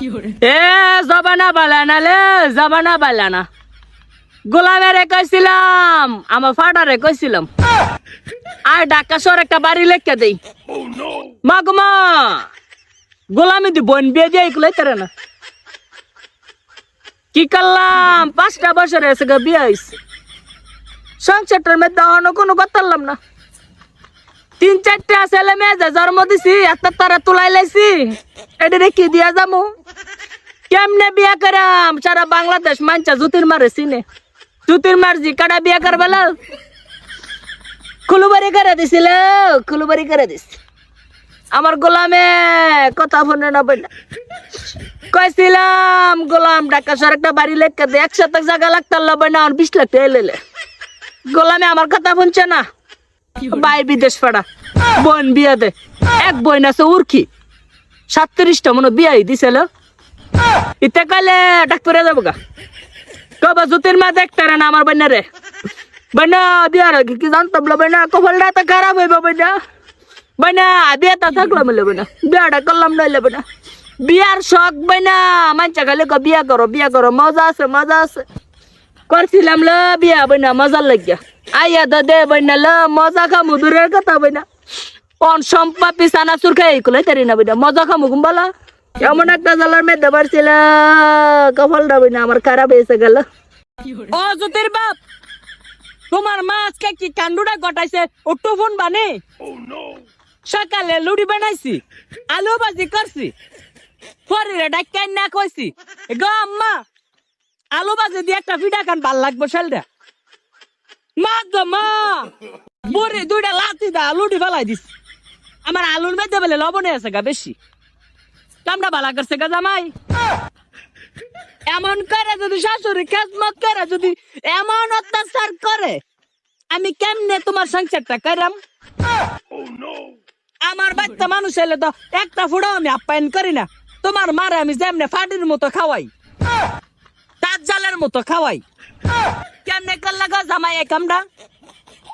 এ, জবানা বালানা লে, জবানা বালানা গোলামেরে কইছিলাম, আমার ফাটারে কইছিলাম। আর ঢাকা শহর একটা বাড়ি লেখা দেই। মা গো মা, গোলামি দি বোন বিয়ে দিয়ে এগুলো করে না। কি করলাম, পাঁচটা বছর এসে গা বিয়ে হয়েছে সংসারটার মধ্যে অন্য কোনো করতাম না। তিন চারটা ছেলে মেয়ে যে জন্ম দিছি, একটা তারা তুলাই লাইছি এটা রেখে দিয়া যাব কেমনে বিয়া করাম? সারা বাংলাদেশ মানছা জুতির মারে চিনে জুতির মারজি কাটা বিয়া করবেলা খুলুবারি করে দিছিল খুলুবারি করে দিস আমার গোলামে কথা ফোনে না বললা কইছিলাম, গোলাম ঢাকা একটা বাড়ি লেখা দে, একসাথে জায়গা লাগতার লবে না বিশ লাখ গোলামে আমার কথা শুনছে না। বাই বিদেশ পাড়া। বোন বিয়া দে। এক বোন আছে উর্কি। সাতত্রিশটা মনে বিয়াই দিছিল ইতে কালে ডাক্তারে যাব গা। কবা জুতির মা দেখতে না আমার বন্যা রে। বন্যা বিয়ার কি জানতাম বন্যা কপালটা তো খারাপ হইব বন্যা বন্যা বিয়েটা থাকলাম বন্যা বিয়াটা করলাম নইলে বন্যা বিয়ার শখ বন্যা মানচা খালি বিয়া করো বিয়া করো, মজা আছে মজা আছে। করছিলাম লো বিয়া বন্যা মজা লাগিয়া। আইয়া দা বন্যা লো, মজা খামু, দূরের কথা বন্যা অন সম্পা পিসানা সুরখাই কুলাই তারি না বন্যা মজা খামু কুম্বালা এমন একটা জ্বালার মেয়ে দেবার ছিল কপালটা বন্যা আমার খারাপ হয়েছে গেল। ও জ্যোতির বাপ তোমার মা আজকে কি কান্ডুটা গটাইছে ওটু ফোন বানে? সকালে লুড়ি বানাইছি, আলু ভাজি করছি পরে ডাক্তার না কইছি গো আম্মা, আলু ভাজি দিয়ে একটা পিঠা খান ভালো লাগবো সেলটা মা গো মা! বুড়ি দুইটা লাতি দা, লুড়ি ফেলাই দিস আমার আলুর মধ্যে বলে লবণে আছে গা বেশি। কামটা ভালা করছে গা জামাই। এমন করে যদি শাশুড়ি খেজমত করে, যদি এমন অত্যাচার করে, আমি কেমনে তোমার সংসারটা করাম? আমার বাচ্চা মানুষ এলে তো একটা ফুড়াও আমি আপ্যায়ন করি না। তোমার মারে আমি যেমনে ফাটির মতো খাওয়াই তার জালের মতো খাওয়াই। কেমনে জামাই কামটা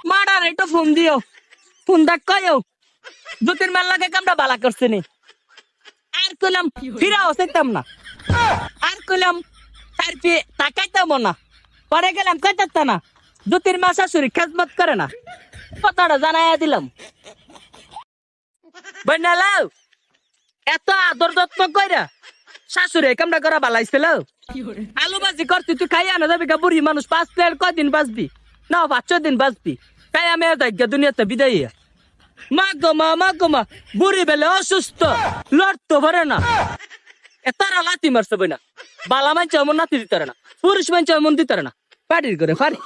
মারার একটু ফোন দিও ফোন দেখ কয়ও দুতির মেল লাগে কামটা বালা করছে নি আর কইলাম ফিরাও সেতাম না আর কইলাম তার পে তাকাইতাম না পরে গেলাম কাটাত না তিন মাস শাশুড়ি খেজমত করে না কথাটা জানাইয়া দিলাম বন্যালাও এত আদর যত্ন কইরা শাশুড়ি কামটা করা বালাইছিল আলু ভাজি করছি, তুই খাই আনা যাবি গা, বুড়ি মানুষ, পাঁচ প্লেয়ার কদিন বাঁচবি? না, পাঁচ, ছয় দিন বাঁচবি। তাই আমি যাই দুনিয়াতে বিদায়। মা গো মা মা গো মা, বুড়ি বেলে অসুস্থ, লড়তে পারে না। তারা লাতি মারছে বই না বালা মানছে এমন নাতি দিতে না, পুরুষ মানছে এমন দিতে না। পাটির করে পারি